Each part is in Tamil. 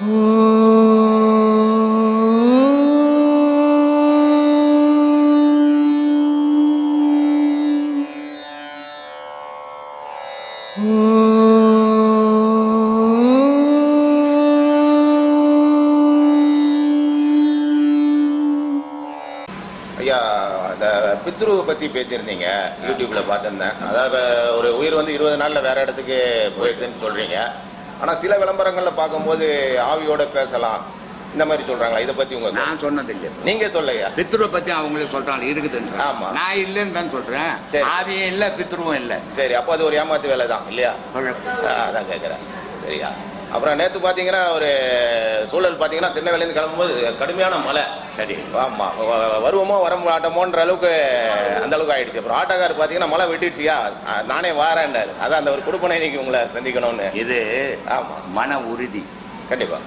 ஐயா அந்த பித்ருவை பற்றி பேசியிருந்தீங்க யூடியூப்பில் பார்த்துருந்தேன். அதாவது ஒரு உயிர் வந்து இருபது நாளில் வேற இடத்துக்கு போயிடுதுன்னு சொல்கிறீங்க ஆனால் சில விளம்பரங்களில் பார்க்கும்போது ஆவியோட பேசலாம். இந்த மாதிரி சொல்கிறாங்களா இதை பற்றி உங்கள் நான் சொன்னது இல்லை நீங்கள் சொல்லையா? பித்ருவை பத்தி அவங்களே சொல்றாங்க இருக்குதுன்னு ஆமா. நான் இல்லைன்னு தான் சொல்றேன். ஆவியும் இல்ல பித்ருவும் இல்ல. சரி அப்போ அது ஒரு ஏமாத்து வேலை தான் இல்லையா அதான் கேட்குறேன் சரியா? அப்புறம் நேற்று பார்த்தீங்கன்னா ஒரு சூழல் பார்த்தீங்கன்னா திருநெல்வேலியிலேருந்து கிளம்பும்போது கடுமையான மழை. சரி. ஆமாம் வருவோமோ வர மாட்டோமோன்ற அளவுக்கு அந்த அளவுக்கு ஆயிடுச்சு. அப்புறம் ஆட்டோக்கார் பார்த்தீங்கன்னா மழை வெட்டிடுச்சியா? நானே வாரேன்டாரு. அதான் அந்த ஒரு குடுப்பனை இன்னைக்கு உங்களை சந்திக்கணும்னு. இது ஆமாம் மன உறுதி. கண்டிப்பாக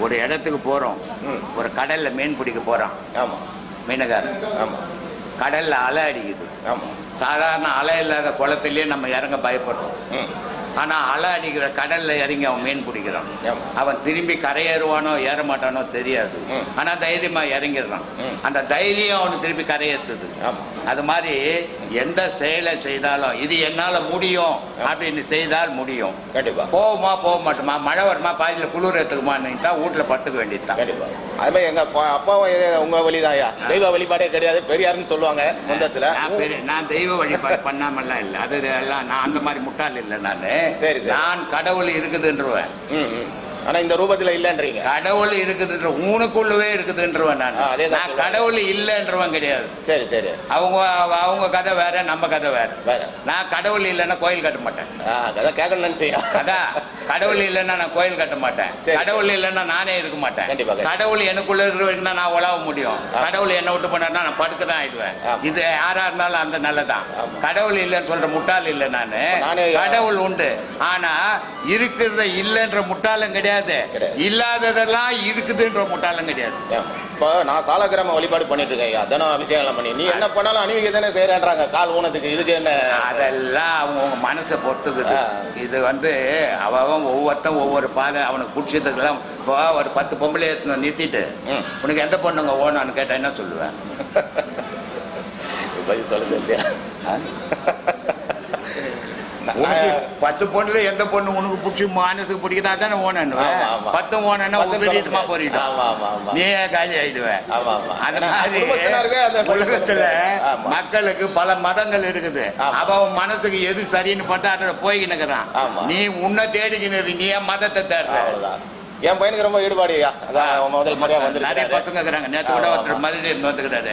ஒரு இடத்துக்கு போறோம். ம். ஒரு கடல்ல மீன் பிடிக்க போறோம் ஆமாம் மீனகாரன். ஆமாம் கடல்ல அலை அடிக்குது. ஆமாம் சாதாரண அலை இல்லாத குளத்திலேயே நம்ம இறங்க பயப்படுறோம். ம் ஆனா அலை அடிக்கிற கடல்ல இறங்கி அவன் மீன் பிடிக்கிறான். அவன் திரும்பி கரையேறுவானோ ஏற மாட்டானோ தெரியாது. ம். ஆனா தைரியமா இறங்கிடுறான். அந்த தைரியம் அவனுக்கு திருப்பி கரையேற்றுது அது மாதிரி எந்த செயலை செய்தாலும் இது என்னால முடியும் அப்படின்னு செய்தால் முடியும். கண்டிப்பாக போகுமா போக மாட்டோமா மழை வருமா பாதியில் குளிர் எடுத்துக்குமான்னு தான் வீட்டில் படுத்துக்க வேண்டியதுதான். கண்டிப்பாக அது மாதிரி எங்கள் அப்பா அப்பாவும் உங்கள் வழிதாயா தெய்வ வழிபாடே கிடையாது. பெரியாருன்னு சொல்லுவாங்க சொந்தத்தில். நான் தெய்வ வழிபாடு பண்ணாமல்லாம் இல்லை. அது எல்லாம் நான் அந்த மாதிரி முட்டாள் இல்லை நான். சரி. நான் கடவுள் இருக்குதுன்றவன். ஆனால் இந்த ரூபத்தில் இல்லைன்றீங்க. கடவுள் இருக்குதுன்ற ஊனுக்குள்ளவே இருக்குதுன்றவன் நான். அதேதான் நான். கடவுள் இல்லைன்றவன் கிடையாது. சரி சரி. அவங்க அவங்க கதை வேற நம்ம கதை வேற. வேற. நான் கடவுள் இல்லைன்னா கோயில் கட்ட மாட்டேன். அதான் கேட்கணும்னு செய்யும் அதான். கடவுள் இல்லைன்னா நான் கோயில் கட்ட மாட்டேன். கடவுள் இல்லைன்னா நானே இருக்க மாட்டேன். கடவுள் எனக்குள்ள இருக்கிற வரைக்கும் தான் நான் உழவ முடியும். கடவுள் என்ன விட்டு போனார்னா நான் படுக்க தான் ஆயிடுவேன். இது யாரா இருந்தாலும் அந்த நல்லதான். கடவுள் இல்லைன்னு சொல்ற முட்டாள் இல்லை நானு கடவுள் உண்டு ஆனா இருக்கிறத இல்லைன்ற முட்டாளும் கிடையாது. இல்லாததெல்லாம் இருக்குதுன்ற முட்டாளும் கிடையாது. இப்போ நான் சாலக்கிராம வழிபாடு பண்ணிட்டு இருக்கேன் ஐயா. தினம் அபிஷேகம் பண்ணி. நீ என்ன பண்ணாலும் அணிவிக்க தானே செய்யறேன்றாங்க கால் ஊனத்துக்கு இதுக்கு என்ன? அதெல்லாம் அவங்க மனசை பொறுத்துக்குது. இது வந்து அவன் ஒவ்வொருத்தன் ஒவ்வொரு பாதை அவனுக்கு பிடிச்சதுக்கெல்லாம் இப்போ ஒரு பத்து பொம்பளை எடுத்துன்னு நிறுத்திட்டு. உனக்கு எந்த பொண்ணுங்க ஓனான்னு கேட்டா என்ன சொல்லுவேன் சொல்லுது இல்லையா? பத்து பொண்ணுல எந்த பொண்ணு உனக்கு பிடிச்சி மனசுக்கு பிடிக்குதா தானே ஆமா. பத்து ஓனன்னா உபரீதமா ஆமா. நீ காலி ஆமா. அந்த மாதிரி உலகத்துல. மக்களுக்கு பல மதங்கள் இருக்குது. அவன் மனசுக்கு எது சரின்னு பார்த்தா அதை போய்கினுக்குறான் ஆமா. நீ உன்னை தேடிக்கினு நீ மதத்தை தேடுற என் பையனுக்கு ரொம்ப ஈடுபாடு அதான் முதல் முறையா நிறைய வந்திருக்காரு பசங்க இருக்கிறாங்க நேத்து கூட ஒருத்தர். மதுரை இருந்து வந்துக்கிறாரு.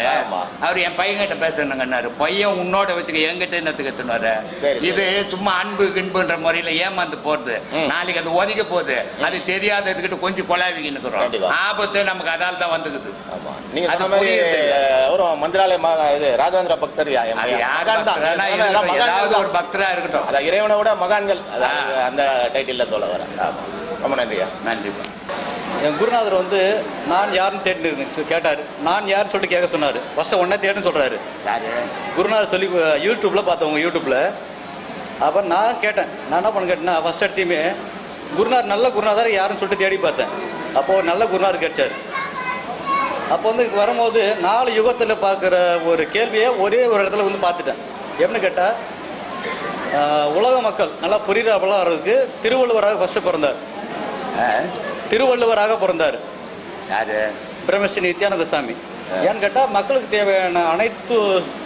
அவர் என் பையன்கிட்ட பேசணுங்கன்னாரு பையன் உன்னோட வச்சுக்க என்கிட்ட என்னத்துக்கு எத்துனாரு இது சும்மா அன்பு கின்புன்ற முறையில ஏமாந்து போறது. நாளைக்கு அது ஒதுக்க போகுது அது தெரியாததுக்கிட்ட கொஞ்சம் கொலாவிக்கு நிக்கிறோம் கண்டிப்பா. ஆபத்து நமக்கு அதால் தான் வந்துக்குது நீங்க சொன்ன மாதிரி? அவரும் மந்திராலய மகா இது ராகவேந்திர பக்தர் யா, என் அது மகன். யார் மகான் தான். பக்தரானா அதான் இருக்கட்டும், மகான்கள் ஏதாவது தான். ஒரு பக்தரா இருக்கட்டும் அதான் இறைவனை விட மகான்கள். அந்த டைட்டில்ல சொல்ல வரேன் ஆமா. ரொம்ப நன்றியா நன்றி. என் குருநாதர் வந்து நான் யாருன்னு தேடிட்டு இருந்தேன் கேட்டார். நான் யாருன்னு சொல்லிட்டு கேட்க சொன்னார். ஃபஸ்ட்டு ஒன்றே தேடுன்னு சொல்கிறாரு யாரு? குருநாதர் சொல்லி யூடியூப்பில் பார்த்தேன் உங்கள் யூடியூப்பில் அப்போ நான் கேட்டேன். நான் என்ன பண்ண கேட்டேன்னா ஃபஸ்ட் எடுத்தையுமே குருநாதர் நல்ல குருநாதர் யாருன்னு சொல்லிட்டு தேடி பார்த்தேன். அப்போது நல்ல குருநாதர் கிடைச்சார். அப்போ வந்து வரும்போது நாலு யுகத்தில் பார்க்குற ஒரு கேள்வியை ஒரே ஒரு இடத்துல வந்து பார்த்துட்டேன். எப்படின்னு கேட்டால் உலக மக்கள் நல்லா புரிகிறாப்பெல்லாம் வர்றதுக்கு திருவள்ளுவராக ஃபஸ்ட்டு பிறந்தார்? திருவள்ளுவராக பிறந்தார். யாரு? பிரம்மஸ்ரீ நித்யானந்த சாமி. ஏன்னு கேட்டால் மக்களுக்கு தேவையான அனைத்து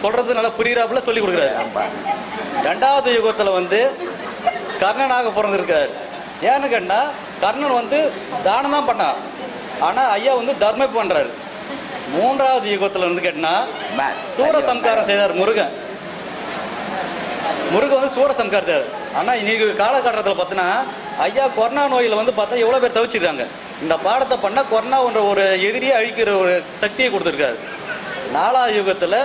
சொல்றது நல்லா புரியுறாப்புல சொல்லி கொடுக்குறாரு. ரெண்டாவது யுகத்தில் வந்து கர்ணனாக பிறந்திருக்காரு ஏன்னு கேட்டால் கர்ணன் வந்து தானம் தான் பண்ணான் ஆனால் ஐயா வந்து தர்மம் பண்ணுறாரு மூன்றாவது யுகத்தில் வந்து கேட்டினா மேன். சூரசம்காரம் செய்தார் முருகன். முருகன் வந்து சூரசம்காரம் செய்தார். ஆனால் இன்னைக்கு காலகட்டத்தில் பார்த்தீங்கன்னா ஐயா கொரோனா நோயில் வந்து பார்த்தா எவ்வளோ பேர் தவிச்சிருக்காங்க. இந்த பாடத்தை பண்ணால் கொரோனான்ற ஒரு எதிரியை அழிக்கிற ஒரு சக்தியை கொடுத்துருக்காரு. நாலாவது யுகத்தில்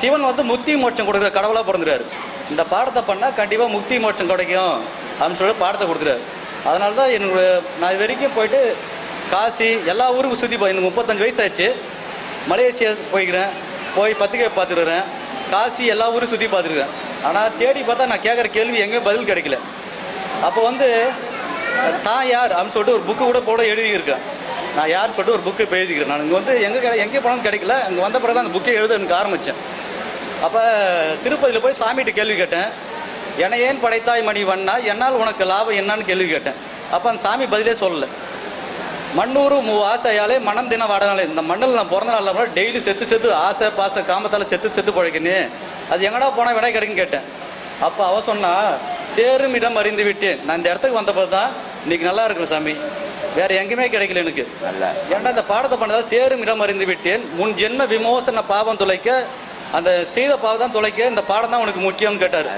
சிவன் வந்து முக்தி மோட்சம் கொடுக்குற கடவுளாக பிறந்துறாரு இந்த பாடத்தை பண்ணால் கண்டிப்பாக முக்தி மோட்சம் கிடைக்கும் அப்படின்னு சொல்லி பாடத்தை கொடுக்குறாரு அதனால தான் என்னோட நான் இது வரைக்கும் போயிட்டு காசி எல்லா ஊருக்கும் சுற்றி போய் எனக்கு முப்பத்தஞ்சு வயசு ஆச்சு மலேசியா போய்க்கிறேன். போய் பத்திரிக்கை பார்த்துருக்குறேன் காசி எல்லா ஊரும் சுற்றி பார்த்துருக்கேன் ஆனால் தேடி பார்த்தா நான் கேட்குற கேள்வி எங்கேயும் பதில் கிடைக்கல. அப்போ வந்து தான் யார்? அப்படின்னு சொல்லிட்டு ஒரு புக்கு கூட போட எழுதியிருக்கேன். நான் யார் சொல்லிட்டு ஒரு புக்கு இப்போ எழுதிக்கிறேன் நான் இங்கே வந்து எங்கே கிடை எங்கே போனாலும் கிடைக்கல. அங்கே வந்த பிறகு தான் அந்த புக்கை எழுத எனக்கு ஆரம்பித்தேன் அப்போ திருப்பதியில் போய் சாமிகிட்ட கேள்வி கேட்டேன். என்னை ஏன் படைத்தாய் மணி வண்ணா என்னால் உனக்கு லாபம் என்னன்னு கேள்வி கேட்டேன். அப்போ அந்த சாமி பதிலே சொல்லலை. மண்ணூறு மூ ஆசையாலே மனம் தின வாடனாலே. இந்த மண்ணில் நான் பிறந்த நாளில் டெய்லி செத்து செத்து ஆசை பாச காமத்தால் செத்து செத்து பழைக்கணே அது எங்கடா போனால் விடை கிடைக்கும் கேட்டேன். அப்போ அவ சொன்னா சேரும் இடம் அறிந்து விட்டேன். நான் இந்த இடத்துக்கு வந்தபோது தான் இன்னைக்கு நல்லா இருக்கிறேன் சாமி. வேற எங்கேயுமே கிடைக்கல எனக்கு. நல்ல. ஏன்டா இந்த பாடத்தை பண்ணதா சேரும் இடம் அறிந்து விட்டேன். முன் ஜென்ம விமோசன பாவம் துளைக்க அந்த செய்த பாவம் தான் துளைக்க இந்த பாடம் தான் உனக்கு முக்கியம்னு கேட்டார்.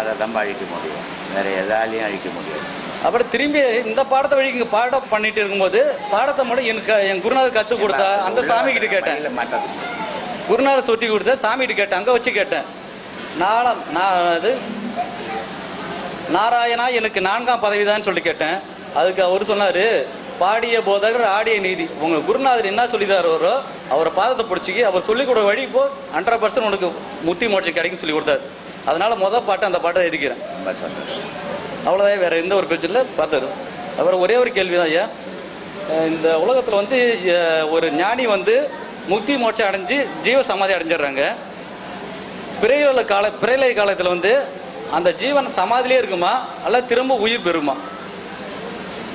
அது தான் அழிக்க முடியும். வேற எதாலையும் அழிக்க முடியும் அப்புறம் திரும்பி இந்த பாடத்தை வழி இங்கே பாடம் பண்ணிட்டு இருக்கும்போது பாடத்தை மட்டும் எனக்கு என் குருநாதர் கற்றுக் கொடுத்தா அந்த சாமி கிட்ட கேட்டேன். குருநாதர் சொல்லி கொடுத்த சாமி கிட்ட கேட்டேன். அங்கே வச்சு கேட்டேன். நாளம் நான் அது நாராயணா எனக்கு நான்காம் பதவிதான்னு சொல்லி கேட்டேன். அதுக்கு அவர் சொன்னார் பாடிய போதகர் ஆடிய நீதி. உங்கள் குருநாதர் என்ன சொல்லிதாரோ அவரை பாதத்தை பிடிச்சிக்கி அவர் சொல்லிக் கொடுக்க வழி இப்போ ஹண்ட்ரட் பர்சன்ட் உனக்கு முத்தி மோட்சம் கிடைக்கும் சொல்லி கொடுத்தாரு. அதனால மொதல் பாட்டு அந்த பாட்டை எழுதிக்கிறேன் அவ்வளோதான் வேற எந்த ஒரு பிரச்சனை பார்த்தாரு அப்புறம் ஒரே ஒரு கேள்வி தான் ஐயா. இந்த உலகத்தில் வந்து ஒரு ஞானி வந்து முக்தி மோட்சம் அடைஞ்சு ஜீவ சமாதி அடைஞ்சிடுறாங்க. பிறையுள்ள கால பிறையிலை காலத்தில் வந்து அந்த ஜீவன் சமாதிலே இருக்குமா? அல்ல திரும்ப உயிர் பெறுமா?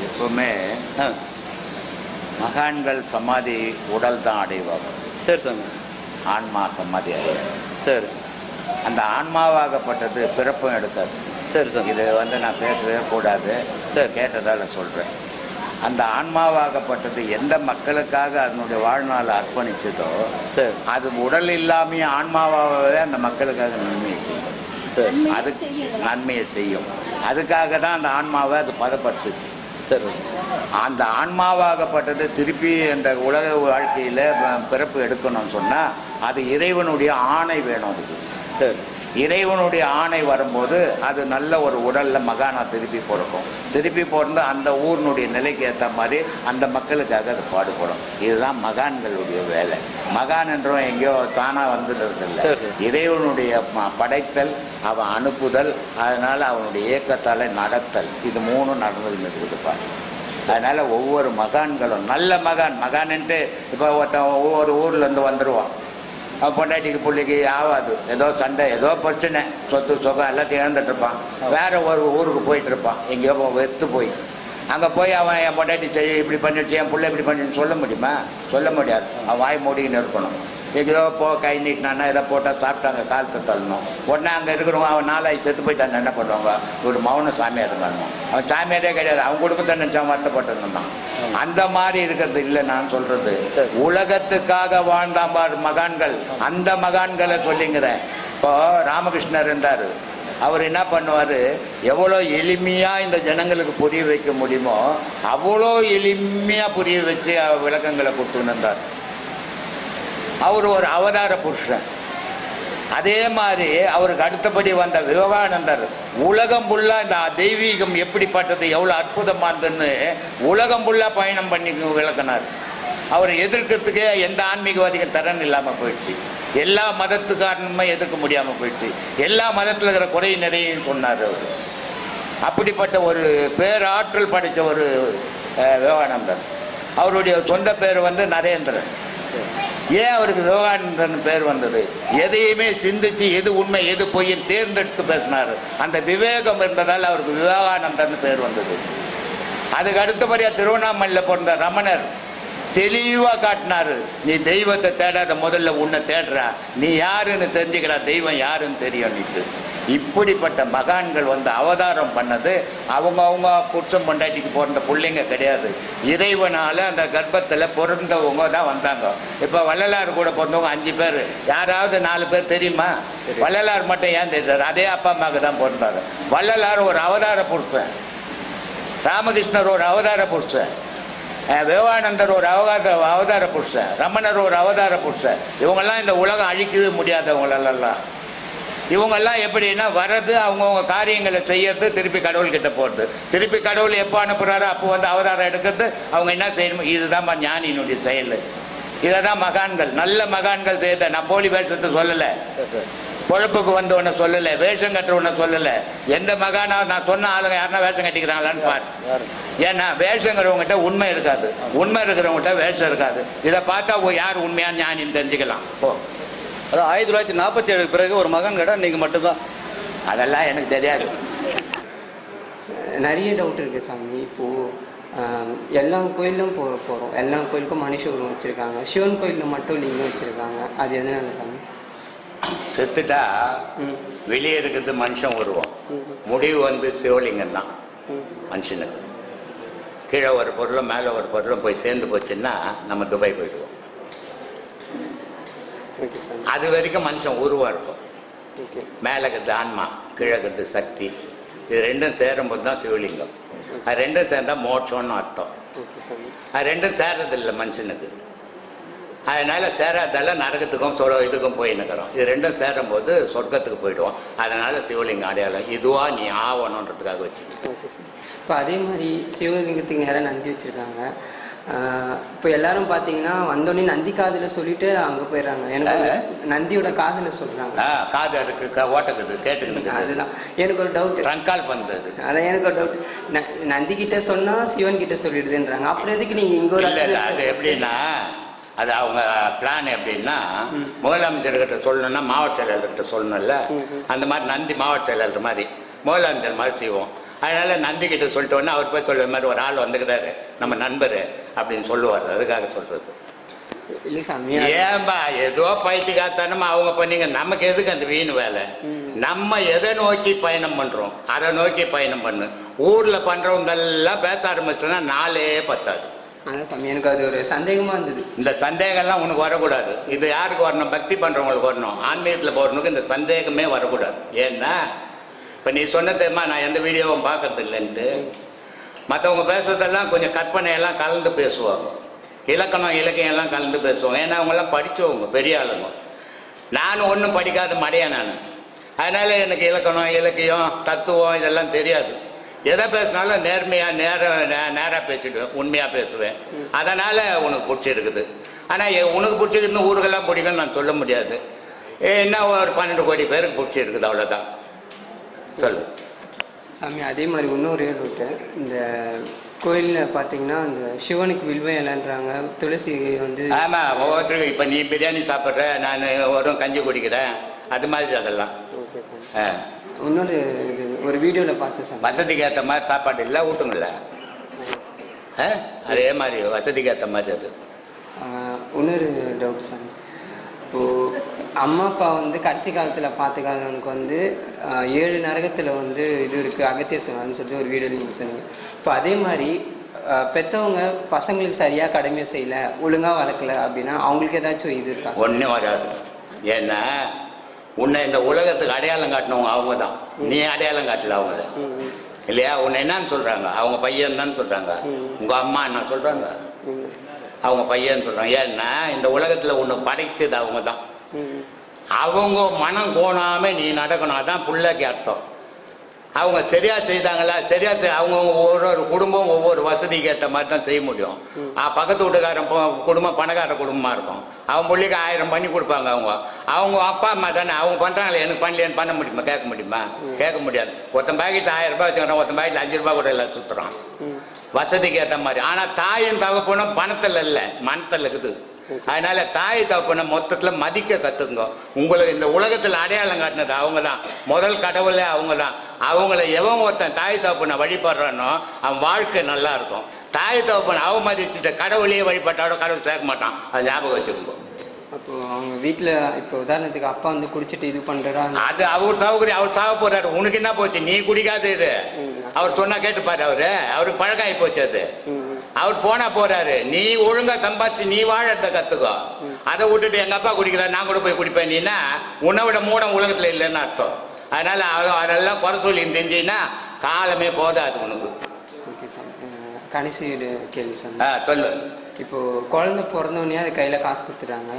எப்பவுமே மகான்கள் சமாதி உடல் தான் அடைவாங்க. சரி சாமி. ஆன்மா சமாதி அடையாது. சரி. அந்த ஆன்மாவாகப்பட்டது பிறப்பும் எடுக்காது சரி சாமி. இது வந்து நான் பேசவே கூடாது. சரி. கேட்டதால சொல்றேன். அந்த ஆன்மாவாகப்பட்டது எந்த மக்களுக்காக அதனுடைய வாழ்நாளை அர்ப்பணிச்சதோ சரி. அது உடல் இல்லாமையே ஆன்மாவாகவே அந்த மக்களுக்காக நன்மையை செய்யும். சரி. அது நன்மையை செய்யும். அதுக்காக தான் அந்த ஆன்மாவை அது பதப்படுத்துச்சு. சரி. அந்த ஆன்மாவாகப்பட்டது திருப்பி அந்த உலக வாழ்க்கையில பிறப்பு எடுக்கணும்னு சொன்னா அது இறைவனுடைய ஆணை வேணும் அதுக்கு. சரி. இறைவனுடைய ஆணை வரும்போது அது நல்ல ஒரு உடல்ல மகானா திருப்பி பிறக்கும். திருப்பி பிறந்து அந்த ஊரினுடைய நிலைக்கு ஏற்ற மாதிரி அந்த மக்களுக்காக அது பாடுபடும். இதுதான் மகான்களுடைய வேலை. மகான் என்றும் எங்கேயோ தானா வந்துடுறது இல்லை சரி, சரி. இறைவனுடைய படைத்தல் அவன் அனுப்புதல் அதனால அவனுடைய இயக்கத்தால நடத்தல். இது மூணும் நடந்துன்னு இருக்குது பாரு அதனால ஒவ்வொரு மகான்களும் நல்ல மகான் மகான்ன்ட்டு இப்போ ஒருத்தன் ஒவ்வொரு ஊர்ல இருந்து வந்துருவான். அவன் பொண்டாட்டிக்கு பிள்ளைக்கு ஆகாது ஏதோ சண்டை ஏதோ பிரச்சனை. சொத்து சுகம் எல்லாத்தையும் இழந்துட்டு இருப்பான். வேற ஒரு ஊருக்கு போயிட்டு இருப்பான். எங்கேயோ வெத்து போய். அங்கே போய் அவன் என் பொண்டாட்டி சரி இப்படி பண்ணிடுச்சு என் பிள்ளை இப்படி பண்ணிடுச்சு சொல்ல முடியுமா? சொல்ல முடியாது. அவன் வாய் மூடின்னு இருக்கணும். எங்கேயோ போ கை நீட்டினான்னா எதை போட்டால் சாப்பிட்டாங்க காலத்தை தள்ளணும். உடனே அங்கே இருக்கிறவங்க அவன் நாளாகி செத்து போயிட்டான் என்ன பண்ணுவாங்க? ஒரு மௌன சாமியார் இருக்காங்க அவன் சாமியாரே கிடையாது அவன் குடும்பத்தை நினச்சான் வருத்தப்பட்டிருந்தான் அந்த மாதிரி இருக்கிறது இல்லை நான் சொல்றது. உலகத்துக்காக வாழ்ந்தான் பார் மகான்கள். அந்த மகான்களை சொல்லிங்கிறேன் இப்போ ராமகிருஷ்ணர் இருந்தார். அவர் என்ன பண்ணுவார்? எவ்வளோ எளிமையாக இந்த ஜனங்களுக்கு புரிய வைக்க முடியுமோ அவ்வளோ எளிமையாக புரிய வச்சு விளக்கங்களை கொடுத்துன்னு இருந்தார். அவர் ஒரு அவதார புருஷன். அதே மாதிரி அவருக்கு அடுத்தபடி வந்த விவேகானந்தர் உலகம் புல்லா இந்த தெய்வீகம் எப்படிப்பட்டது எவ்வளோ அற்புதமானதுன்னு உலகம் புல்லா பயணம் பண்ணி விளக்கினார். அவர் எதிர்க்கிறதுக்கே எந்த ஆன்மீகவாதிகள் திறன் இல்லாமல் போயிடுச்சு. எல்லா மதத்துக்காரனுமே எதிர்க்க முடியாமல் போயிடுச்சு. எல்லா மதத்தில் இருக்கிற குறை நிறையும் சொன்னார் அவர். அப்படிப்பட்ட ஒரு பேராற்றல் படைத்த ஒரு விவகானந்தர் விவேகானந்தர். அவருடைய சொந்த பேர் வந்து நரேந்திரன். ஏன் அவருக்கு விவேகானந்தன் பேர் வந்தது? எதையுமே சிந்திச்சு எது உண்மை எது பொய்ன்னு தேர்ந்தெடுத்து பேசினார். அந்த விவேகம் இருந்ததால் அவருக்கு விவேகானந்தன் பேர் வந்தது. அதுக்கு அடுத்தபடியாக திருவண்ணாமலையில் பிறந்த ரமணர் தெளிவாக காட்டினாரு. நீ தெய்வத்தை தேடாத முதல்ல உன்னை தேடுறா நீ யாருன்னு தெரிஞ்சுக்கிறா தெய்வம் யாருன்னு தெரியும் நீட்டு இப்படிப்பட்ட மகான்கள் வந்து அவதாரம் பண்ணது அவங்க அவங்க புருஷன் பொண்டாட்டிக்கு பிறந்த பிள்ளைங்க கிடையாது. இறைவனால அந்த கர்ப்பத்தில் பிறந்தவங்க தான் வந்தாங்க. இப்போ வள்ளலார் கூட பிறந்தவங்க அஞ்சு பேர். யாராவது நாலு பேர் தெரியுமா? வள்ளலார் மட்டும் ஏன் தெரியாது? அதே அப்பா அம்மாவுக்கு தான் பிறந்தாரு. வள்ளலார் ஒரு அவதார புருஷன். ராமகிருஷ்ணர் ஒரு அவதார புருஷன். விவேகானந்தர் ஒரு அவதார அவதார புருஷன். ரமணர் ஒரு அவதார புருஷன். இவங்கெல்லாம் இந்த உலகம் அழிக்கவே முடியாதவங்களெல்லாம். இவங்கெல்லாம் எப்படின்னா வர்றது அவங்கவுங்க காரியங்களை செய்யறது திருப்பி கடவுள்கிட்ட போகிறது திருப்பி கடவுள் எப்போ அனுப்புகிறாரோ அப்போ வந்து அவதாரம் எடுக்கிறது அவங்க என்ன செய்யணும் இதுதான் ஞானியினுடைய செயல். இதை தான் மகான்கள் நல்ல மகான்கள் செய்த நான் போலி வேஷத்தை சொல்லலை. பொழப்புக்கு வந்தவனை சொல்லல வேஷம் கட்டுறவனை சொல்லல. எந்த மகானா நான் சொன்ன ஆளுங்க யாருன்னா வேஷம் கட்டிக்கிறாங்களான்னு பாரு. ஏன்னா வேஷங்கிறவங்ககிட்ட உண்மை இருக்காது. உண்மை இருக்கிறவங்ககிட்ட வேஷம் இருக்காது. இதை பார்த்தா யார் உண்மையான ஞானின்னு தெரிஞ்சுக்கலாம். ஓ அதான் ஆயிரத்தி தொள்ளாயிரத்தி நாற்பத்தி ஏழுக்கு பிறகு ஒரு மகன் கேட்டால் இன்னைக்கு மட்டும்தான். அதெல்லாம் எனக்கு தெரியாது. நிறைய டவுட் இருக்குது சாமி. இப்போது எல்லா கோயிலும் போ போகிறோம் எல்லா கோயிலுக்கும் மனுஷ உருவம் வச்சுருக்காங்க. சிவன் கோயிலில் மட்டும் லிங்கம் வச்சுருக்காங்க. அது எதனால சாமி? செத்துட்டா வெளியே இருக்கிறது மனுஷன் உருவம். முடிவு வந்து சிவலிங்கம் தான் மனுஷனுக்கு. கீழே ஒரு பொருளும் மேலே ஒரு பொருளும் போய் சேர்ந்து போச்சுன்னா நம்ம துபாய் போயிடுவோம். அது வரைக்கும் மனுஷன் உருவம் இருக்கும். மேலே இருக்கிறது ஆன்மா கீழே இருக்கிறது சக்தி. இது ரெண்டும் சேரும்போது தான் சிவலிங்கம். அது ரெண்டும் சேர்ந்தா மோட்சம்னு அர்த்தம். அது ரெண்டும் சேரதில்லை மனுஷனுக்கு. அதனால சேராதால நரகத்துக்கும் சொல இதுக்கும் போய் நிற்கிறோம் இது ரெண்டும் சேரும்போது சொர்க்கத்துக்கு போயிடுவோம். அதனால சிவலிங்கம் அடையாளம். இதுவா நீ ஆவணுன்றதுக்காக வச்சுக்க இப்போ அதே மாதிரி சிவலிங்கத்துக்கு நேராக நந்தி வச்சுருக்காங்க. இப்போ எல்லாரும் பார்த்தீங்கன்னா வந்தோடனே நந்தி காதில் சொல்லிட்டு அங்கே போயிடுறாங்க எனக்கு நந்தியோட காதில் சொல்கிறாங்க காது அதுக்கு ஓட்டக்குது கேட்டுக்கிட்டு அதுதான். எனக்கு ஒரு டவுட் ட்ரங்கால் பந்தது அதான் எனக்கு ஒரு டவுட் நந்தி கிட்ட சொன்னா சிவன் கிட்ட சொல்லிடுதுன்றாங்க. அப்புறம் எதுக்கு நீங்க இங்க ஒரு அது எப்படின்னா அது அவங்க பிளான் எப்படின்னா முதலமைச்சர்கிட்ட சொல்லணும்னா மாவட்ட செயலாளர்கிட்ட சொல்லணும்ல. அந்த மாதிரி நந்தி மாவட்ட செயலாளர் மாதிரி முதலமைச்சர் மாதிரி செய்வோம். அதனால நந்தி கிட்ட சொல்லிட்டு உடனே அவர் போய் சொல்ற மாதிரி ஒரு ஆள் வந்துக்கிறாரு. நம்ம நண்பர். அப்படின்னு சொல்லுவார். அதுக்காக சாமி ஏன்பா ஏதோ பைத்தியக்காரத்தனமா அவங்க பண்ணீங்க. நமக்கு எதுக்கு அந்த வீண் வேலை? நம்ம எதை நோக்கி பயணம் பண்றோம்? அதை நோக்கி பயணம் பண்ணு. ஊர்ல பண்றவங்க எல்லாம் பேச ஆரம்பிச்சோன்னா நாளே பத்தாது. அதான் சாமி எனக்கு அது ஒரு சந்தேகமா இருந்தது. இந்த சந்தேகம்லாம் உனக்கு வரக்கூடாது. இது யாருக்கு வரணும்? பக்தி பண்றவங்களுக்கு வரணும். ஆன்மீகத்தில் போறவனுக்கு இந்த சந்தேகமே வரக்கூடாது. ஏன்னா இப்போ நீ சொன்னதேம்மா நான் எந்த வீடியோவும் பார்க்கறது இல்லைன்ட்டு. மற்றவங்க பேசுறதெல்லாம் கொஞ்சம் கற்பனையெல்லாம் கலந்து பேசுவாங்க. இலக்கணம் இலக்கியம் எல்லாம் கலந்து பேசுவாங்க. ஏன்னா அவங்கெல்லாம் படித்தவங்க பெரிய ஆளுங்க. நானும் ஒன்றும் படிக்காத மடையா நான். அதனால் எனக்கு இலக்கணம் இலக்கியம் தத்துவம் இதெல்லாம் தெரியாது. எதை பேசினாலும் நேர்மையாக நேர நேராக பேசிடுவேன் உண்மையாக பேசுவேன். அதனால் உனக்கு பிடிச்சிருக்குது. ஆனால் உனக்கு பிடிச்சிருக்குன்னு ஊருக்கெல்லாம் பிடிக்கும்னு நான் சொல்ல முடியாது. என்ன ஒரு பன்னெண்டு கோடி பேருக்கு பிடிச்சிருக்குது அவ்வளோதான் சொல்லு. சாமி அதே மாதிரி இன்னொரு டவுட்டு இந்த கோயிலில் பார்த்தீங்கன்னா இந்த சிவனுக்கு வில்வம் இலைன்றாங்க. துளசி வந்து ஆமாம் ஒவ்வொருத்தருக்கும் இப்போ நீ பிரியாணி சாப்பிட்ற நான் ஒரு கஞ்சி குடிக்கிறேன். அது மாதிரி அதெல்லாம். ஓகே சாமி. ஆ. இன்னொரு இது ஒரு வீடியோவில் பார்த்து சாமி. வசதிக்கு ஏற்ற மாதிரி சாப்பாடு இல்லை ஊட்டுங்கள ஆ? அதே மாதிரி வசதிக்கு ஏற்ற மாதிரி அது. இன்னொரு டவுட் சாமி. இப்போது அம்மா அப்பா வந்து கடைசி காலத்தில் பார்த்துக்காதவனுக்கு வந்து ஏழு நரகத்தில் வந்து இது இருக்குது அகத்தியர் சொன்னான்னு சொல்லிட்டு ஒரு வீடியோ நீங்கள் சொன்னீங்க. இப்போ அதே மாதிரி ஆஹ் பெத்தவங்க பசங்களுக்கு சரியாக கடமையை செய்யலை ஒழுங்காக வளர்க்கல அப்படின்னா அவங்களுக்கு ஏதாச்சும் இது இருக்கா? ஒன்றும் வராது. ஏன்னா உன்னை இந்த உலகத்துக்கு அடையாளம் காட்டினவங்க அவங்க தான் நீ அடையாளம் காட்டல அவங்கள ம், இல்லையா? உன்னை என்னன்னு சொல்கிறாங்க அவங்க பையன் தான் சொல்கிறாங்க உங்கள் அம்மா என்ன சொல்கிறாங்க அவங்க பையன் சொல்கிறாங்க ஏன்னா இந்த உலகத்தில் உன்னை படைச்சது அவங்க தான் அவங்க மனம் கோணாமல் நீ நடக்கணும். அதான் பிள்ளைக்கு அர்த்தம். அவங்க சரியா செய்தாங்களா? சரியா செய் அவங்க ஒவ்வொரு ஒரு குடும்பம் ஒவ்வொரு வசதிக்கு ஏற்ற மாதிரி தான் செய்ய முடியும். பக்கத்து வீட்டுக்காரன் குடும்பம் பணக்கார குடும்பமாக இருக்கும். அவன் பிள்ளைக்கு ஆயிரம் பண்ணி கொடுப்பாங்க அவங்க. அவங்க அப்பா அம்மா தானே அவங்க பண்ணுறாங்களே எனக்கு பண்ணலையேன்னு பண்ண முடியுமா? கேட்க முடியுமா? கேட்க முடியாது. ஒருத்தன் பாக்கெட் ஆயிரம் ரூபாய் வச்சுக்கிறான் ஒருத்தன் பாக்கெட் அஞ்சு ரூபாய் கூட எல்லாம் சுற்றுறான். வசதிக்கு ஏற்ற மாதிரி. ஆனால் தாயும் தகப்பனும் பணத்தில் இல்லை மனத்தில் இருக்குது. அதனால தாய் தகப்பனை மொத்தத்தில் மதிக்க கற்றுக்குங்க உங்களுக்கு இந்த உலகத்தில் அடையாளம் காட்டினது அவங்க தான் முதல் கடவுளே அவங்க தான் அவங்கள எவன் ஒருத்தன் தாய் தகப்பனை வழிபடுறானோ அவன் வாழ்க்கை நல்லா இருக்கும். தாய் தகப்பனை அவமதிச்சுட்டு கடவுளையே வழிபட்டாலும் கடவுள் சேர்க்க மாட்டான். அது ஞாபகம் வச்சுக்கோங்க. அப்போ அவங்க வீட்டில் இப்போ உதாரணத்துக்கு அப்பா வந்து குடிச்சிட்டு இது பண்ணுறா அது அவர் சௌகரியம் அவர் சாக போறாரு. உனக்கு என்ன போச்சு? நீ குடிக்காத இது. அவர் சொன்னா கேட்டுப்பாரு அவரு. அவருக்கு பழகாயி போச்சு அது. அவர் போனா போறாரு. நீ ஒழுங்கா சம்பாதிச்சு நீ வாழறத கத்துக்கோ. அதை விட்டுட்டு எங்க அப்பா குடிக்கிறார் நான் கூட போய் குடிப்பேன். நீனா உன்னை விட மூடம் உலகத்துல இல்லைன்னு அர்த்தம். அதனால அதெல்லாம் குறை சொல்லி தெரிஞ்சின்னா காலமே போதாது உனக்கு. கடைசி கேள்வி ஆ சொல்லு. இப்போ குழந்தை பிறந்தோடனே அது கையில காசு கொடுத்துட்டாங்க.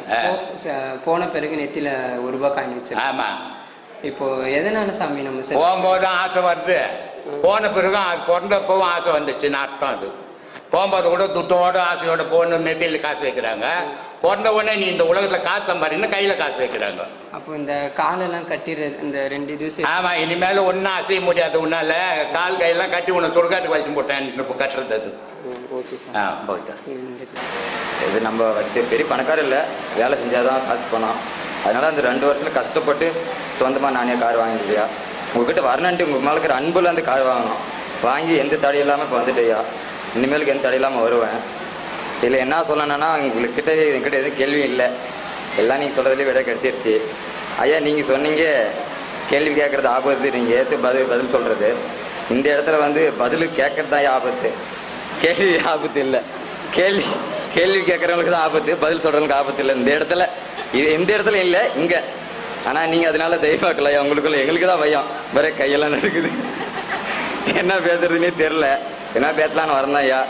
போன பிறகு நெத்தியில ஒரு ரூபாய் காயின் வச்சிருக்காங்க. ஆமா. இப்போ எதனால சாமி நம்ம போகும்போதும் ஆசை வருது. போன பிறகும் அது பிறந்தப்பவும் ஆசை வந்துச்சுன்னு அர்த்தம் அது. போகும்போது கூட துட்டோட ஆசையோட போகணும் நெத்தியில் காசு வைக்கிறாங்க. பிறந்த உடனே நீ இந்த உலகத்தில் காசு சம்பாதின்னு கையில் காசு வைக்கிறாங்க. அப்போ இந்த காலெல்லாம் கட்டிடுறது இந்த ரெண்டு சே- ஆமாம் இனிமேல் ஒன்றும் அசைய முடியாது உன்னால கால் கையெல்லாம் கட்டி உன்னை சுடுகாட்டுக்கு வச்சு போட்டேன் இப்போ கட்டுறது அது. ஆ போயிட்டேன். இது நம்ம வந்து பெரிய பணக்காரர் இல்லை வேலை செஞ்சால் தான் காசு பணம். அதனால் அந்த ரெண்டு வருஷத்தில் கஷ்டப்பட்டு சொந்தமாக நானே கார் வாங்கிட்டியா உங்ககிட்ட வரணுன்ட்டு உங்கள் மேலே இருக்கிற அன்புல அந்த கார் வாங்கணும். வாங்கி எந்த தடை இல்லாமல் இப்போ வந்துட்டேயா? இனிமேலுக்கு எந்த தடையில்லாமல் வருவேன். இதில் என்ன சொல்லணும்னா உங்கள்கிட்ட என்கிட்ட எதுவும் கேள்வி இல்லை. எல்லாம் நீங்கள் சொல்கிறதுலேயே விட கிடச்சிருச்சு. ஐயா நீங்கள் சொன்னீங்க கேள்வி கேட்குறது ஆபத்து. நீங்கள் ஏற்று பதில் பதில் சொல்கிறது இந்த இடத்துல வந்து பதில் கேட்கறது தான் ஆபத்து. கேள்வி ஆபத்து இல்லை. கேள்வி கேள்வி கேட்குறவங்களுக்கு தான் ஆபத்து. பதில் சொல்கிறவங்களுக்கு ஆபத்து இல்லை. இந்த இடத்துல இது எந்த இடத்துல இல்லை இங்கே. ஆனால் நீங்கள் அதனால தெய்வாக்கலையா உங்களுக்குள்ள எங்களுக்கு தான் பயம். வேற கையெல்லாம் நடக்குது. என்ன பேசுறதுன்னே தெரில என்ன பேசலான்னு வரேன் ஐயா.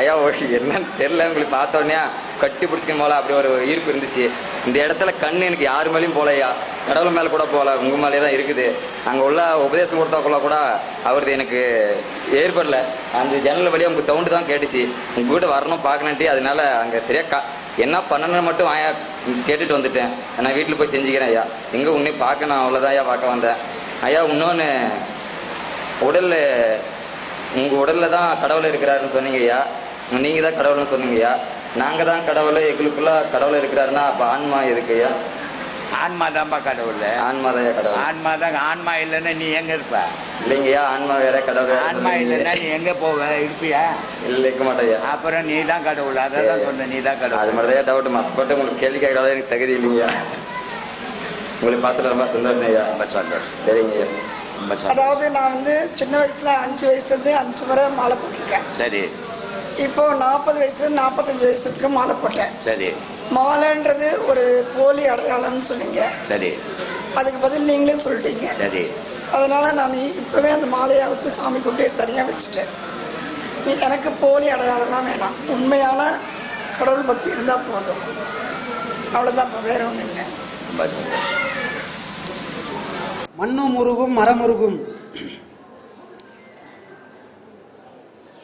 ஐயா ஓகே. என்னன்னு தெரில உங்களுக்கு பார்த்த கட்டி பிடிச்சிக்க போல. அப்படி ஒரு ஈர்ப்பு இருந்துச்சு. இந்த இடத்துல கண் எனக்கு யார் மேலேயும் போலையா கடவுள் மேலே கூட போகல உங்கள் மேலே தான் இருக்குது. அங்கே உள்ள உபதேசம் கொடுத்தாக்குள்ள கூட அவரது எனக்கு ஏற்படல. அந்த ஜன்னல் வழியாக உங்கள் சவுண்டு தான் கேட்டுச்சு. உங்கள் கூட வரணும் பார்க்கணுன்ட்டு. அதனால அங்கே சரியாக கா என்ன பண்ணணும்னு மட்டும் ஆயா கேட்டுட்டு வந்துட்டேன். நான் வீட்டில் போய் செஞ்சுக்கிறேன் ஐயா. எங்கே உன்னை பார்க்கணும். அவ்வளோதான் ஐயா பார்க்க வந்தேன். ஐயா இன்னொன்று உடல் உங்கள் உடலில் தான் கடவுள் இருக்கிறாருன்னு சொன்னீங்க ஐயா. நீங்கள் தான் கடவுள்னு சொன்னீங்க ஐயா. நாங்கள் தான் கடவுள் எங்களுக்குள்ள கடவுள் இருக்கிறாருன்னா அப்போ ஆன்மா எதுக்கு ஐயா? ஆன்மா தான்ப்பா கடவுள். ஆன்மா தான் கடவுள். ஆன்மா தான் ஆன்மா இல்லைன்னா நீ எங்க இருப்ப? இல்லைங்க ஐயா ஆன்மா வேற கடவுள் ஆன்மா இல்லைன்னா நீ எங்க போவ இருப்பியா? இல்லை இருக்க மாட்டேன் ஐயா. அப்புறம் நீ தான் கடவுள் அதை தான் சொன்ன நீ தான் அது கடவுள் மாதிரி தான் டவுட் மற்றப்பட்டு உங்களுக்கு கேள்வி கேட்கறதா எனக்கு தகுதி இல்லைங்கய்யா உங்களை பார்த்துல ரொம்ப சந்தோஷம் ஐயா. ரொம்ப சந்தோஷம். சரிங்க ஐயா. ரொம்ப சந்தோஷம் அதாவது நான் வந்து சின்ன வயசுல அஞ்சு வயசுலேருந்து அஞ்சு முறை மாலை போட்டிருக்கேன். சரி. இப்போ நாற்பது வயசுலேருந்து நாற்பத்தஞ்சு வயசுக்கு மாலை போட்டேன். சரி. மாலைன்றது ஒரு போலி அடையாளம்னு சொன்னீங்க. சரி. அதுக்கு பதில் நீங்களே சொல்லிட்டீங்க. சரி. அதனால நான் இப்போவே அந்த மாலையை வச்சு சாமி கொண்டு தனியாக வச்சுட்டேன். எனக்கு போலி அடையாளம்லாம் வேணாம். உண்மையான கடவுள் பக்தி இருந்தால் போதும். அவ்வளோதான் இப்போ வேற ஒன்றும் இல்லை. மண்ணும் உருகும் மரமுருகும்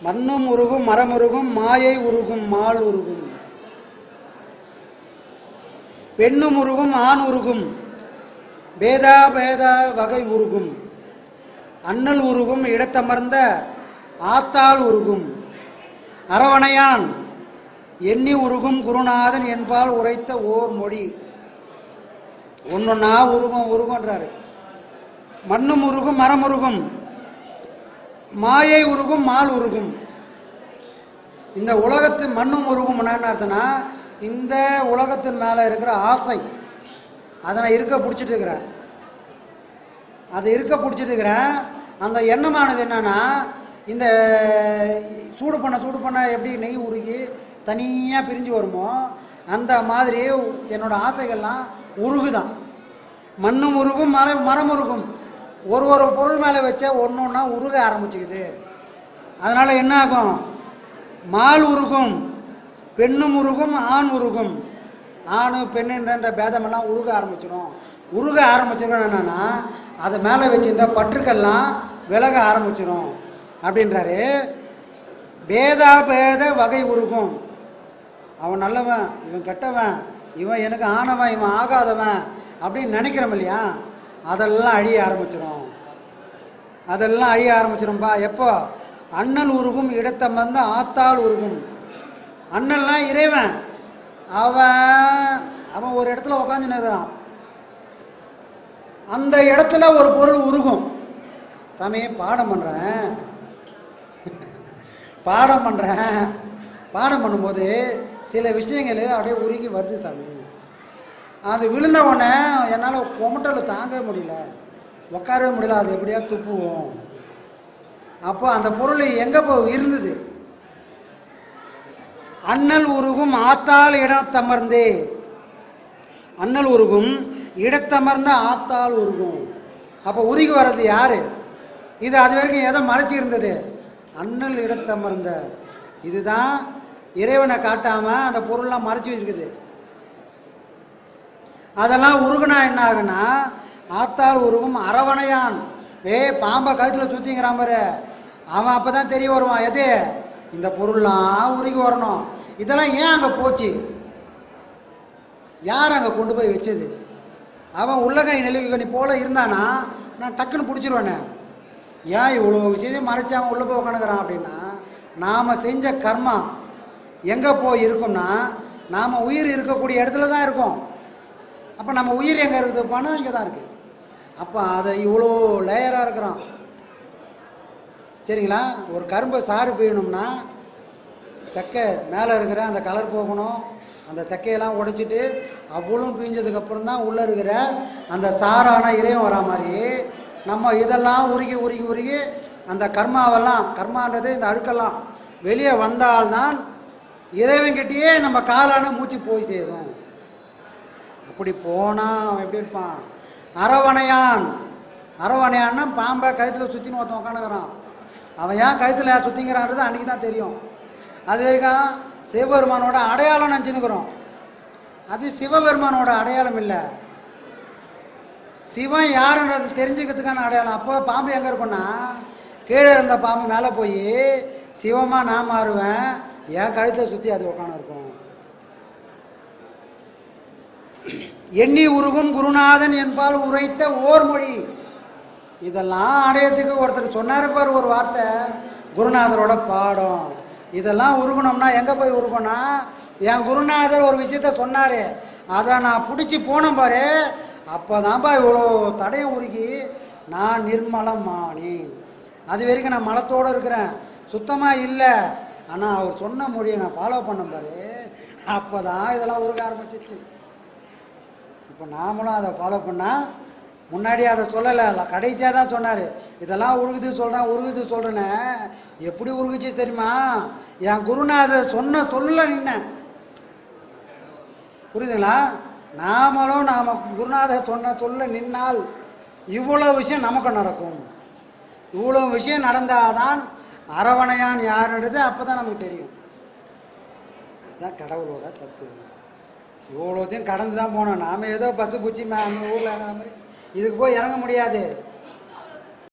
மண்ணும் உருகும் மரமுருகும் மாயை உருகும் மால் உருகும். பெண்ணும் உருகும் ஆண் உருகும். பேதா பேதா வகை உருகும். அண்ணல் உருகும் இடத்தமர்ந்த ஆத்தாள் உருகும். அரவணையான் எண்ணி உருகும் குருநாதன் என்பால் உரைத்த ஓர் மொழி. ஒன்றுன்னா உருகும் உருகுன்றாரு மண்ணும் உருகும் மரம் உருகும் மாயை உருகும் மால் உருகும். இந்த உலகத்து மண்ணும் உருகும் என்னன்னு அர்த்தம்னா இந்த உலகத்தின் மேலே இருக்கிற ஆசை அதை நான் இருக்க பிடிச்சிட்டு இருக்கிறேன் அதை இருக்க பிடிச்சிட்டு இருக்கிறேன் அந்த எண்ணமானது என்னன்னா இந்த சூடு பண்ண சூடு பண்ண எப்படி நெய் உருகி தனியாக பிரிஞ்சு வருமோ அந்த மாதிரி என்னோடய ஆசைகள்லாம் உருகுதான். மண்ணும் உருகும் மலை மரம் உருகும் ஒரு ஒரு பொருள் மேலே வச்சா ஒன்று ஒன்றா உருக ஆரம்பிச்சுக்குது. அதனால் என்ன ஆகும்? மால் உருகும் பெண்ணும் உருகும் ஆண் உருகும். ஆண் பெண்ணுன்ற பேதமெல்லாம் உருக ஆரம்பிச்சிடும் உருக ஆரம்பிச்சிடும் என்னென்னா அதை மேலே வச்சுருந்த பற்றுக்கெல்லாம் விலக ஆரம்பிச்சிடும் அப்படின்றாரு. பேதா பேத வகை உருகும். அவன் நல்லவன் இவன் கெட்டவன் இவன் எனக்கு ஆனவன் இவன் ஆகாதவன் அப்படின்னு நினைக்கிறோம் இல்லையா? அதெல்லாம் அழிய ஆரம்பிச்சிடும் அதெல்லாம் அழிய ஆரம்பிச்சிடும்பா எப்போ? அண்ணல் உருகும் இடத்தமர்ந்த ஆத்தாள் உருகும். அண்ணல்னா இறைவன். அவன் அவன் ஒரு இடத்துல உக்காந்து நிறுறான் அந்த இடத்துல ஒரு பொருள் உருகும். சாமி பாடம் பண்ணுறேன் பாடம் பண்ணுறேன் பாடம் பண்ணும்போது சில விஷயங்கள் அப்படியே உருகி வருது சாமி. அது விழுந்த உடனே என்னால் கொமட்டல் தாங்கவே முடியல. உட்காரவே முடியல அது எப்படியா துப்புவோம். அப்போ அந்த பொருள் எங்கே போ இருந்தது? அண்ணல் உருகும் ஆத்தாள் இடத்தமர்ந்தே அண்ணல் உருகும் இடத்தமர்ந்த ஆத்தால் உருகும். அப்போ உருகி வர்றது யார்? இது அது வரைக்கும் எதை மறைச்சி இருந்தது. அண்ணல் இடத்தமர்ந்த இதுதான் இறைவனை காட்டாமல் அந்த பொருள்லாம் மறைச்சி வச்சுருக்குது. அதெல்லாம் உருகுனா என்ன ஆகுனா ஆத்தால் உருகும் அரவணையான். ஏய் பாம்பை கழுத்தில் சுற்றிங்கிறான் பாரு. அவன் அப்போ தான் தெரிய வருவான் எது? இந்த பொருள்லாம் உருகி வரணும். இதெல்லாம் ஏன் அங்கே போச்சு? யார் அங்கே கொண்டு போய் வச்சது? அவன் உள்ளகை நெல்லிக்கனி போல் இருந்தானா? நான் டக்குன்னு பிடிச்சிருவேனே. ஏன் இவ்வளோ விஷயத்தையும் மறைச்சி அவன் உள்ளே போய் உட்காந்துக்கிறான் அப்படின்னா நாம் செஞ்ச கர்மா எங்கே போய் இருக்கும்னா நாம் உயிர் இருக்கக்கூடிய இடத்துல தான் இருக்கோம். அப்போ நம்ம உயிர் எங்கே இருக்குது? பணம் இங்கே தான் இருக்குது அப்போ அதை இவ்வளோ லேயராக இருக்கிறோம். சரிங்களா? ஒரு கரும்பை சாறு பிழியணும்னா சக்கை மேலே இருக்கிற அந்த கலர் போகணும். அந்த சக்கையெல்லாம் உடைச்சிட்டு அவ்வளோ பிழிஞ்சதுக்கப்புறம் தான் உள்ளே இருக்கிற அந்த சாரான இறைவன் வரா மாதிரி நம்ம இதெல்லாம் உருகி உருகி உருகி அந்த கர்மாவெல்லாம் கர்மான்றது இந்த அழுக்கெல்லாம் வெளியே வந்தால்தான் இறைவன்கிட்டயே நம்ம காலான மூச்சு போய் சேரும். அப்படி போனால் அவன் எப்படி இருப்பான்? அரவணையான். அரவணையான்னா பாம்பை கழுத்தில் சுற்றின்னு ஒருத்தன் உட்காந்துக்கிறான் அவன் ஏன் கழுத்தில் சுற்றிங்கிறான்றது அன்றைக்கி தான் தெரியும். அது வரைக்கும் சிவபெருமானோட அடையாளம் நினச்சினுக்கிறோம் அது சிவபெருமானோட அடையாளம் இல்லை. சிவன் யாருன்றது தெரிஞ்சுக்கிறதுக்கான அடையாளம். அப்போ பாம்பு எங்கே இருக்குன்னா கீழே இருந்த பாம்பு மேலே போய் சிவமாக நான் மாறுவேன் என் கழுத்தை சுற்றி அது உட்காந்து இருக்கும் எண்ணி உருகும் குருநாதன் என்பால் உரைத்த ஓர் மொழி இதெல்லாம் அடையத்துக்கு ஒருத்தர் சொன்னார் பார் ஒரு வார்த்தை குருநாதரோட பாடம். இதெல்லாம் உருகணும்னா எங்கே போய் உருகணும்னா என் குருநாதர் ஒரு விஷயத்த சொன்னார். அதை நான் பிடிச்சி போனேன் பாரு. அப்போ தான்ப்பா இவ்வளோ தடையை உருகி நான் நிர்மலம் மாணி அது வரைக்கும் நான் மலத்தோடு இருக்கிறேன். சுத்தமாக இல்லை. ஆனால் அவர் சொன்ன மொழியை நான் ஃபாலோ பண்ண பாரு. அப்போ தான் இதெல்லாம் உருக ஆரம்பிச்சிச்சு. இப்போ நாமளும் அதை ஃபாலோ பண்ணால் முன்னாடி அதை சொல்லலை. கடைசியாக தான் சொன்னார். இதெல்லாம் உருகுது சொல்கிறேன் உருகுது சொல்கிறேன்னு எப்படி உருகுச்சு தெரியுமா? என் குருநாதர் சொன்ன சொல்ல நின்ன. புரியுதுங்களா? நாமளும் நாம் குருநாதர் சொன்ன சொல்ல நின்னால் இவ்வளோ விஷயம் நமக்கு நடக்கும். இவ்வளோ விஷயம் நடந்தாதான் அரவணையான் யாருன்றது அப்போ தான் நமக்கு தெரியும். அதுதான் கடவுளோட தத்துவம். இவ்வளோத்தையும் கடந்து தான் போனோம். நாம் ஏதோ பஸ்ஸு பூச்சி மே அந்த ஊரில் மாதிரி. இதுக்கு போய் இறங்க முடியாது.